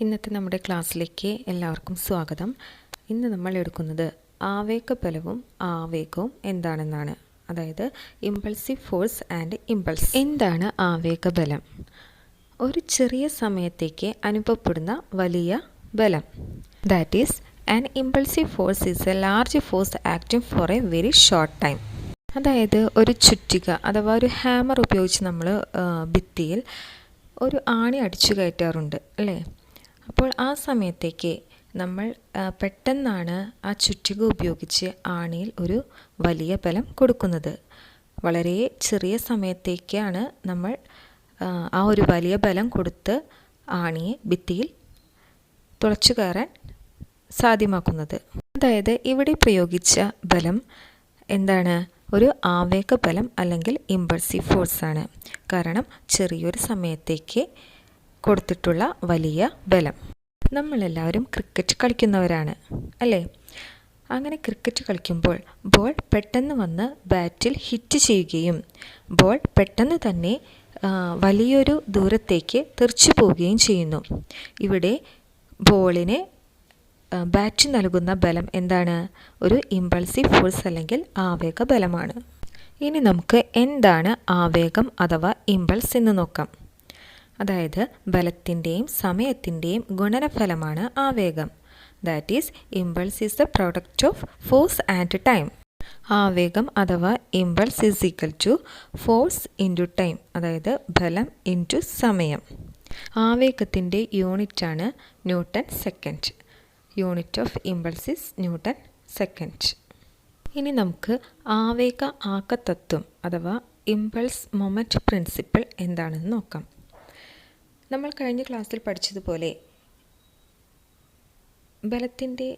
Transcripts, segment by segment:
ഇന്നത്തെ നമ്മുടെ ക്ലാസ്സിലേക്ക് എല്ലാവർക്കും സ്വാഗതം. ഇന്ന് നമ്മൾ എടുക്കുന്നത് ആവേഗബലവും ആവേഗവും എന്താണെന്നാണ്. അതായത് ഇമ്പൾസീവ് ഫോഴ്സ് ആൻഡ് ഇമ്പൾസ് എന്താണ് ആവേഗബലം ഒരു ചെറിയ സമയത്തേക്ക് അനുഭവപ്പെടുന്ന വലിയ ബലം. That is an impulsive force is a large force acting for a very short time അതായത് ഒരു ചുറ്റിക അഥവാ ഒരു ഹാമർ ഉപയോഗിച്ച് നമ്മൾ ഭിത്തിയിൽ ഒരു ആണി അടിച്ചു കയറ്റാറുണ്ട് അല്ലേ? അപ്പോൾ ആ സമയത്തേക്ക് നമ്മൾ പെട്ടെന്നാണ് ആ ചുറ്റിക ഉപയോഗിച്ച് ആണിയിൽ ഒരു വലിയ ബലം കൊടുക്കുന്നത്. വളരെ ചെറിയ സമയത്തേക്കാണ് നമ്മൾ ആ, ഒരു വലിയ ബലം കൊടുത്ത് ആണിയെ ഭിത്തിയിൽ തുളച്ചു കയറാൻ സാധ്യമാക്കുന്നത്. അതായത് ഇവിടെ പ്രയോഗിച്ച ബലം എന്താണ്? ഒരു ആവേഗ ബലം അല്ലെങ്കിൽ ഇമ്പൾസീവ് ഫോഴ്സാണ് കാരണം ചെറിയൊരു സമയത്തേക്ക് കൊടുത്തിട്ടുള്ള വലിയ ബലം. നമ്മളെല്ലാവരും ക്രിക്കറ്റ് കളിക്കുന്നവരാണ് അല്ലേ? അങ്ങനെ ക്രിക്കറ്റ് കളിക്കുമ്പോൾ ബോൾ പെട്ടെന്ന് വന്ന് ബാറ്റിൽ ഹിറ്റ് ചെയ്യുകയും ബോൾ പെട്ടെന്ന് തന്നെ വലിയൊരു ദൂരത്തേക്ക് തെറിച്ചു പോവുകയും ചെയ്യുന്നു. ഇവിടെ ബോളിനെ ബാറ്റ് നൽകുന്ന ബലം എന്താണ്? ഒരു ഇമ്പൾസീവ് ഫോഴ്സ് അല്ലെങ്കിൽ ആവേഗ ബലമാണ്. ഇനി നമുക്ക് എന്താണ് ആവേഗം അഥവാ ഇമ്പൾസ് എന്ന് നോക്കാം. അതായത് ബലത്തിന്റെയും സമയത്തിന്റെയും ഗുണനഫലമാണ് ആവേഗം. That is impulse is the product of force and time ആവേഗം അഥവാ impulse is equal to force into time അതായത് ബലം ഇന്റു സമയം. ആവേഗത്തിന്റെ യൂണിറ്റാണ് newton second. Unit of impulse is newton second. ഇനി നമുക്ക് ആവേഗ ആക്കത്തത്വം അഥവാ ഇമ്പൾസ് മൊമെന്റ് പ്രിൻസിപ്പിൾ എന്താണെന്ന് നോക്കാം. നമ്മൾ കഴിഞ്ഞ ക്ലാസ്സിൽ പഠിച്ചതുപോലെ ബലത്തിന്റെ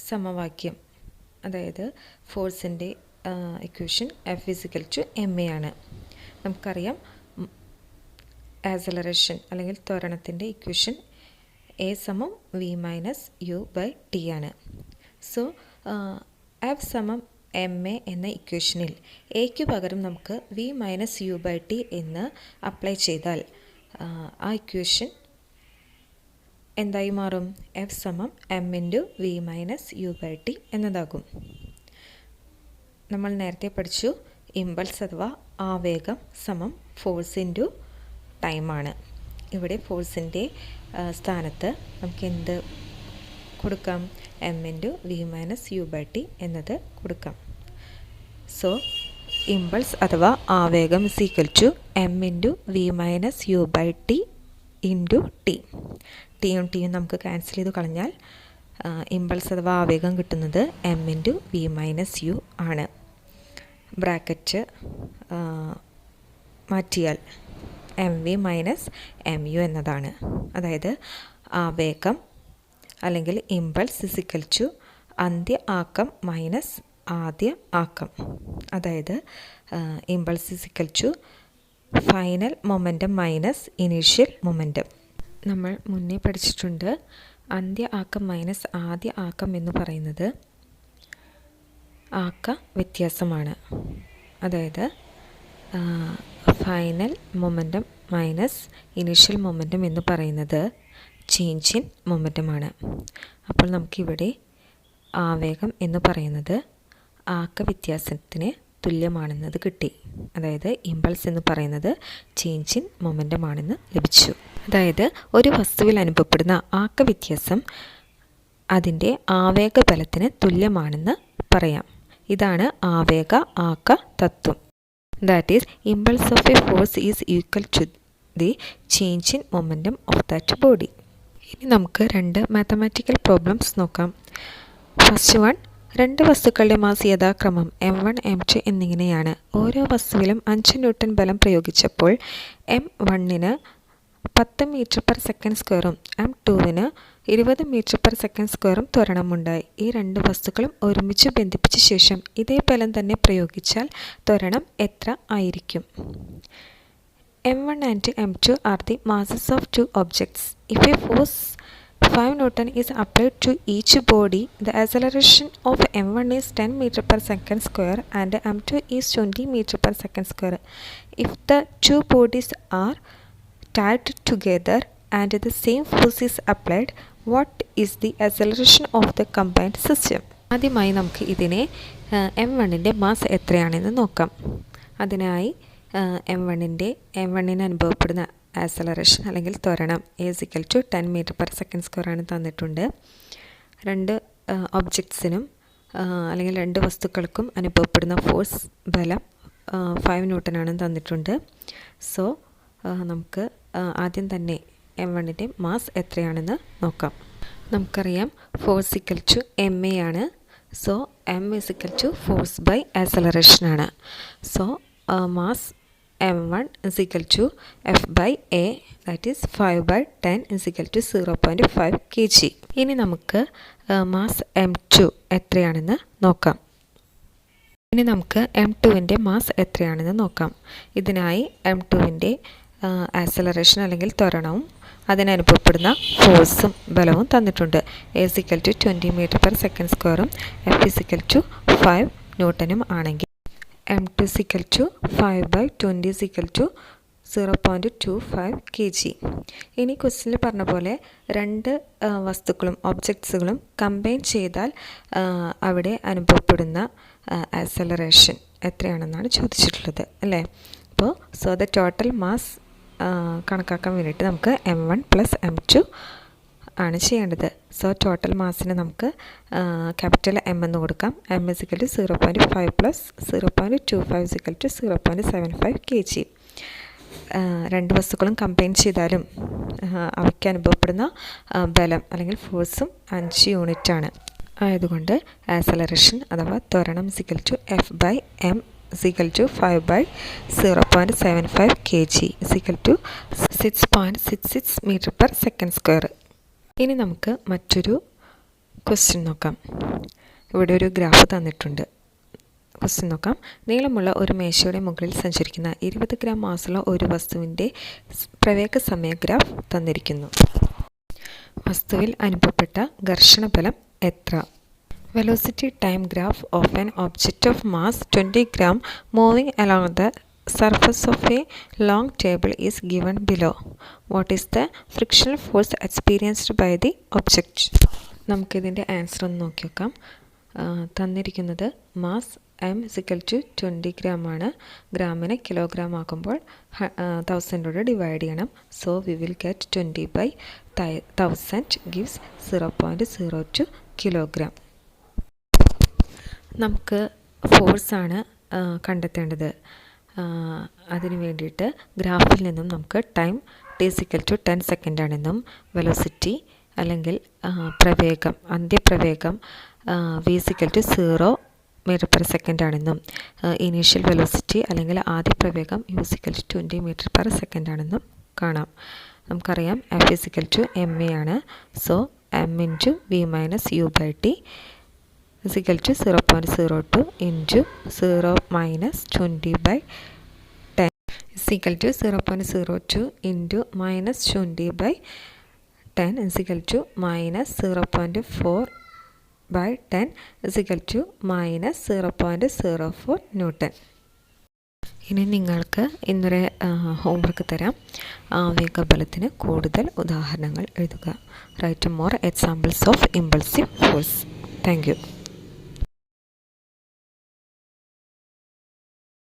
സമവാക്യം അതായത് ഫോഴ്സിന്റെ equation F is equal to M A ആണ്. നമുക്കറിയാം ആസലറേഷൻ അല്ലെങ്കിൽ ത്വരണത്തിന്റെ ഇക്വേഷൻ എ സമം V minus U by T ആണ്. സോ എഫ് സമം എം എ എന്ന ഇക്വേഷനിൽ എക്ക് പകരം നമുക്ക് V minus U by T എന്ന് അപ്ലൈ ചെയ്താൽ ആ, ഇക്വേഷൻ എന്തായി മാറും? എഫ് സമം M into V minus U by T എന്നതാകും. നമ്മൾ നേരത്തെ പഠിച്ചു ഇമ്പൾസ് അഥവാ ആവേഗം സമം ഫോഴ്സ് ഇന്റു ടൈമാണ് ഇവിടെ ഫോഴ്സിന്റെ സ്ഥാനത്ത് നമുക്ക് എന്ത് കൊടുക്കാം? M into V minus U by T എന്നത് കൊടുക്കാം. സോ ഇമ്പൾസ് അഥവാ ആവേഗം is equal to M into V minus U by T into T ടിയും ടിയും നമുക്ക് ക്യാൻസൽ ചെയ്ത് കളഞ്ഞാൽ ഇമ്പൾസ് അഥവാ ആവേഗം കിട്ടുന്നത് M into V minus U ആണ്. ബ്രാക്കറ്റ് മാറ്റിയാൽ M V minus M U എന്നതാണ്. അതായത് ആവേഗം അല്ലെങ്കിൽ ഇമ്പൾസ് ഇസിക്കൽ ടു അന്ത്യ ആക്കം മൈനസ് ആദ്യ ആക്കം. അതായത് impulse is equal to final momentum minus initial momentum നമ്മൾ മുന്നേ പഠിച്ചിട്ടുണ്ട് അന്ത്യ ആക്കം മൈനസ് ആദ്യ ആക്കം എന്ന് പറയുന്നത് ആക്ക വ്യത്യാസമാണ്. അതായത് final momentum minus initial momentum എന്ന് പറയുന്നത് ചേഞ്ച് ഇൻ മൊമെന്റമാണ് അപ്പോൾ നമുക്കിവിടെ ആവേഗം എന്ന് പറയുന്നത് ആക്ക വ്യത്യാസത്തിന് തുല്യമാണെന്നത് കിട്ടി. അതായത് ഇമ്പൾസ് എന്ന് പറയുന്നത് ചേഞ്ച് ഇൻ മൊമെന്റമാണെന്ന് ലഭിച്ചു. അതായത് ഒരു വസ്തുവിൽ അനുഭവപ്പെടുന്ന ആക്ക വ്യത്യാസം അതിന്റെ ആവേഗ ബലത്തിന് തുല്യമാണെന്ന് പറയാം. ഇതാണ് ആവേഗ ആക്ക തത്വം. That is impulse of a force is equal to the change in momentum of that body ഇനി നമുക്ക് രണ്ട് മാത്തമാറ്റിക്കൽ പ്രോബ്ലംസ് നോക്കാം. ഫസ്റ്റ് വൺ രണ്ട് വസ്തുക്കളുടെ മാസ് യഥാക്രമം എം വൺ എം ടു എന്നിങ്ങനെയാണ്. ഓരോ വസ്തുവിലും അഞ്ച് ന്യൂട്ടൺ ബലം പ്രയോഗിച്ചപ്പോൾ എം വണ്ണിന് പത്ത് മീറ്റർ പെർ സെക്കൻഡ് സ്ക്വയറും എം ടുവിന് ഇരുപത് മീറ്റർ പെർ സെക്കൻഡ് സ്ക്വയറും ത്വരണമുണ്ടായി. ഈ രണ്ട് വസ്തുക്കളും ഒരുമിച്ച് ബന്ധിപ്പിച്ച ശേഷം ഇതേ ബലം തന്നെ പ്രയോഗിച്ചാൽ ത്വരണം എത്ര ആയിരിക്കും? M one and M two are the masses of two objects. If a force 5 Newton is applied to each body, the acceleration of m1 is 10 meter per second square and m2 is 20 meter per second square. If the two bodies are tied together and the same force is applied, what is the acceleration of the combined system? ആദ്യമായി നമുക്ക് ഇതിനെ M വണ്ണിന്റെ mass എത്രയാണെന്ന് നോക്കാം അതിനായി M വണ്ണിന്റെ M വണ്ണിന് അനുഭവപ്പെടുന്ന ആക്സലറേഷൻ അല്ലെങ്കിൽ ത്വരണം is equal to ten metre per second സ്ക്വയറാണ് തന്നിട്ടുണ്ട്. രണ്ട് ഒബ്ജക്ട്സിനും അല്ലെങ്കിൽ രണ്ട് വസ്തുക്കൾക്കും അനുഭവപ്പെടുന്ന ഫോഴ്സ് ബലം ഫൈവ് ന്യൂട്ടനാണ് തന്നിട്ടുണ്ട്. സോ നമുക്ക് ആദ്യം തന്നെ എം വണ്ണിന്റെ മാസ് എത്രയാണെന്ന് നോക്കാം. നമുക്കറിയാം force equal to M A ആണ്. So M is equal to force by ആസലറേഷനാണ് so mass M one is equal to F by A that is five by ten is equal to zero point five K G ഇനി നമുക്ക് mass M to എത്രയാണെന്ന് നോക്കാം. ഇനി നമുക്ക് M ടുവിന്റെ mass എത്രയാണെന്ന് നോക്കാം. ഇതിനായി എം ടുവിന്റെ ആക്സലറേഷൻ അല്ലെങ്കിൽ ത്വരണവും അതിനനുഭവപ്പെടുന്ന ഫോഴ്സും ബലവും തന്നിട്ടുണ്ട്. A equal to twenty metre per second സ്ക്വയറും F is equal to five ന്യൂട്ടനും ആണെങ്കിൽ M two equal to five by twenty equal to zero point two five K G ഇനി ക്വസ്റ്റിനിൽ പറഞ്ഞ പോലെ രണ്ട് വസ്തുക്കളും ഒബ്ജക്ട്സുകളും കമ്പൈൻ ചെയ്താൽ അവിടെ അനുഭവപ്പെടുന്ന ആക്സലറേഷൻ എത്രയാണെന്നാണ് ചോദിച്ചിട്ടുള്ളത് അല്ലേ? അപ്പോൾ സോ ദ ടോട്ടൽ മാസ് കണക്കാക്കാൻ വേണ്ടിയിട്ട് നമുക്ക് M one plus M two ആണ് ചെയ്യേണ്ടത്. സോ ടോട്ടൽ മാസിന് നമുക്ക് ക്യാപിറ്റൽ എം എന്ന് കൊടുക്കാം. M is equal to zero point five plus zero point two five is equal to zero point seven five K G രണ്ട് വസ്തുക്കളും കമ്പൈൻ ചെയ്താലും അവയ്ക്ക് അനുഭവപ്പെടുന്ന ബലം അല്ലെങ്കിൽ ഫോഴ്സും അഞ്ച് യൂണിറ്റ് ആണ്. ആയതുകൊണ്ട് ആസലറേഷൻ അഥവാ ത്വരണം equal to F by M equal to five by zero point seven five K G equal to six point six six metre per second square ഇനി നമുക്ക് മറ്റൊരു ക്വസ്റ്റ്യൻ നോക്കാം. ഇവിടെ ഒരു ഗ്രാഫ് തന്നിട്ടുണ്ട്. ക്വസ്റ്റ്യൻ നോക്കാം. നീളമുള്ള ഒരു മേശയുടെ മുകളിൽ സഞ്ചരിക്കുന്ന ഇരുപത് ഗ്രാം മാസുള്ള ഒരു വസ്തുവിന്റെ പ്രവേഗ സമയ ഗ്രാഫ് തന്നിരിക്കുന്നു. വസ്തുവിൽ അനുഭവപ്പെട്ട ഘർഷണബലം എത്ര? Velocity time graph of an object of mass twenty gram moving along the surface of a long table is given below what is the friction force experienced by the object നമുക്കിതിന്റെ answer ഒന്ന് നോക്കി നോക്കാം തന്നിരിക്കുന്നത് mass M equal to twenty gram ആണ്. ഗ്രാമിനെ kilogram ആക്കുമ്പോൾ തൗസൻഡോട് divide ചെയ്യണം. So we will get twenty by thousand gives zero point zero two kilogram നമുക്ക് ഫോഴ്സാണ് കണ്ടെത്തേണ്ടത്. അതിന് വേണ്ടിയിട്ട് ഗ്രാഫിൽ നിന്നും നമുക്ക് time T equal to ten സെക്കൻഡാണെന്നും velocity അല്ലെങ്കിൽ പ്രവേഗം അന്ത്യപ്രവേഗം V equal to zero metre per second ആണെന്നും ഇനീഷ്യൽ വെലോസിറ്റി അല്ലെങ്കിൽ ആദ്യ പ്രവേഗം U equal to twenty metre per second ആണെന്നും കാണാം. നമുക്കറിയാം F is equal to M A ആണ്. So M into V minus U by T point zero two into zero minus twenty by ten is equal to zero point zero two into minus twenty by ten is equal to minus zero point four by ten is equal to minus zero point zero four newton ഇനി നിങ്ങൾക്ക് ഇന്നൊരു homework തരാം. ആവേഗബലത്തിന് കൂടുതൽ ഉദാഹരണങ്ങൾ എഴുതുക. Write more examples of impulsive force thank you